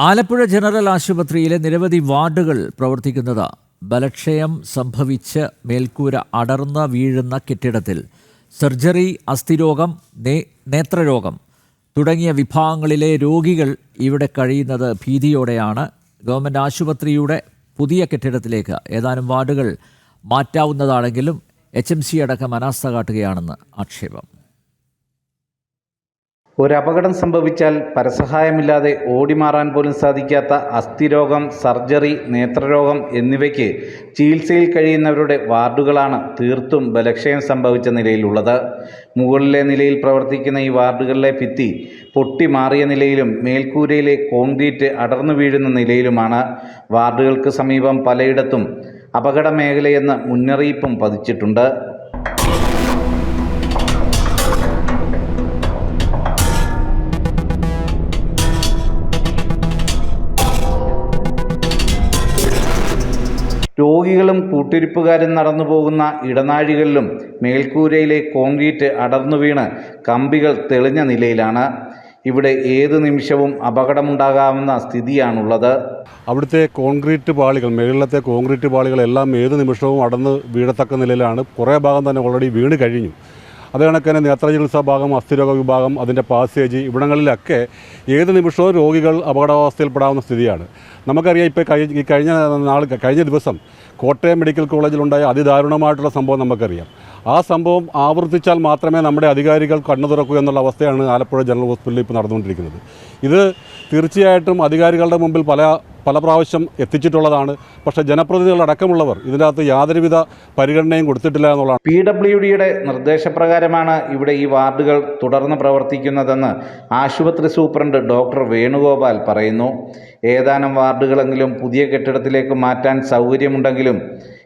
Alappuzha general ആശുപത്രിയിലെ നിരവധി വാർഡുകൾ പ്രവർത്തിക്കുന്നത് ബലക്ഷയം സംഭവിച്ച് മേൽക്കൂര അടർന്ന വീഴുന്ന കെട്ടിടത്തിൽ. സർജറി അസ്ഥിരോഗം നേത്രരോഗം തുടങ്ങിയ വിഭാഗങ്ങളിലെ രോഗികൾ ഇവിടെ കഴിയുന്നത് ഭീതിയോടെയാണ്. ഗവൺമെന്റ് ആശുപത്രിയുടെ പുതിയ കെട്ടിടത്തിലേക്ക് ഏതാനും വാർഡുകൾ മാറ്റാവുന്നതാണെങ്കിലും എച്ച് എം സി അടക്കം അനാസ്ഥ കാട്ടുകയാണെന്ന് ആക്ഷേപം. ഒരു അപകടം സംഭവിച്ചാൽ പരസഹായമില്ലാതെ ഓടിമാറാൻ പോലും സാധിക്കാത്ത അസ്ഥിരോഗം സർജറി നേത്രരോഗം എന്നിവയ്ക്ക് ചികിത്സയിൽ കഴിയുന്നവരുടെ വാർഡുകളാണ് തീർത്തും ബലക്ഷയം സംഭവിച്ച നിലയിലുള്ളത്. മുകളിലെ നിലയിൽ പ്രവർത്തിക്കുന്ന ഈ വാർഡുകളിലെ ഭിത്തി പൊട്ടി മാറിയ നിലയിലും മേൽക്കൂരയിലെ കോൺക്രീറ്റ് അടർന്നു വീഴുന്ന നിലയിലുമാണ്. വാർഡുകൾക്ക് സമീപം പലയിടത്തും അപകട മേഖലയെന്ന് മുന്നറിയിപ്പും പതിച്ചിട്ടുണ്ട്. രോഗികളും കൂട്ടിരിപ്പുകാരും നടന്നു പോകുന്ന ഇടനാഴികളിലും മേൽക്കൂരയിലെ കോൺക്രീറ്റ് അടർന്നു വീണ് കമ്പികൾ തെളിഞ്ഞ നിലയിലാണ്. ഇവിടെ ഏത് നിമിഷവും അപകടമുണ്ടാകാവുന്ന സ്ഥിതിയാണുള്ളത്. അവിടുത്തെ കോൺക്രീറ്റ് പാളികൾ മേളിലത്തെ കോൺക്രീറ്റ് പാളികളെല്ലാം ഏത് നിമിഷവും അടന്ന് വീഴത്തക്ക നിലയിലാണ്. കുറേ ഭാഗം തന്നെ ഓൾറെഡി വീണ് കഴിഞ്ഞു. അത് കണക്കിന് നേത്ര ചികിത്സാ ഭാഗം അസ്ഥിരോഗ വിഭാഗം അതിന്റെ പാസേജ് ഇവിടങ്ങളിലൊക്കെ ഏത് നിമിഷവും രോഗികൾ അപകടാവസ്ഥയിൽപ്പെടാവുന്ന സ്ഥിതിയാണ്. നമുക്കറിയാം ഇപ്പോൾ കഴിഞ്ഞ കഴിഞ്ഞ നാൾ കഴിഞ്ഞ ദിവസം കോട്ടയം മെഡിക്കൽ കോളേജിലുണ്ടായ അതിദാരുണമായിട്ടുള്ള സംഭവം നമുക്കറിയാം. ആ സംഭവം ആവർത്തിച്ചാൽ മാത്രമേ നമ്മുടെ അധികാരികൾ കണ്ണു തുറക്കൂ എന്നുള്ള അവസ്ഥയാണ് ആലപ്പുഴ ജനറൽ ഹോസ്പിറ്റലിൽ ഇപ്പോൾ നടന്നുകൊണ്ടിരിക്കുന്നത്. ഇത് തീർച്ചയായിട്ടും അധികാരികളുടെ മുമ്പിൽ പല പല പ്രാവശ്യം എത്തിച്ചിട്ടുള്ളതാണ്. പക്ഷേ ജനപ്രതിനിധികളടക്കമുള്ളവർ ഇതിനകത്ത് യാതൊരുവിധ പരിഗണനയും കൊടുത്തിട്ടില്ല എന്നുള്ളതാണ്. പി ഡബ്ല്യു ഡിയുടെ നിർദ്ദേശപ്രകാരമാണ് ഇവിടെ ഈ വാർഡുകൾ തുടർന്ന് പ്രവർത്തിക്കുന്നതെന്ന് ആശുപത്രി സൂപ്രണ്ട് ഡോക്ടർ വേണുഗോപാൽ പറയുന്നു. ഏതാനും വാർഡുകളെങ്കിലും പുതിയ കെട്ടിടത്തിലേക്ക് മാറ്റാൻ സൗകര്യമുണ്ടെങ്കിലും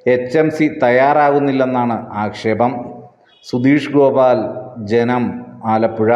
എച്ച് എം സി തയ്യാറാകുന്നില്ലെന്നാണ് ആക്ഷേപം. സുധീഷ് ഗോപാൽ ജനം ആലപ്പുഴ.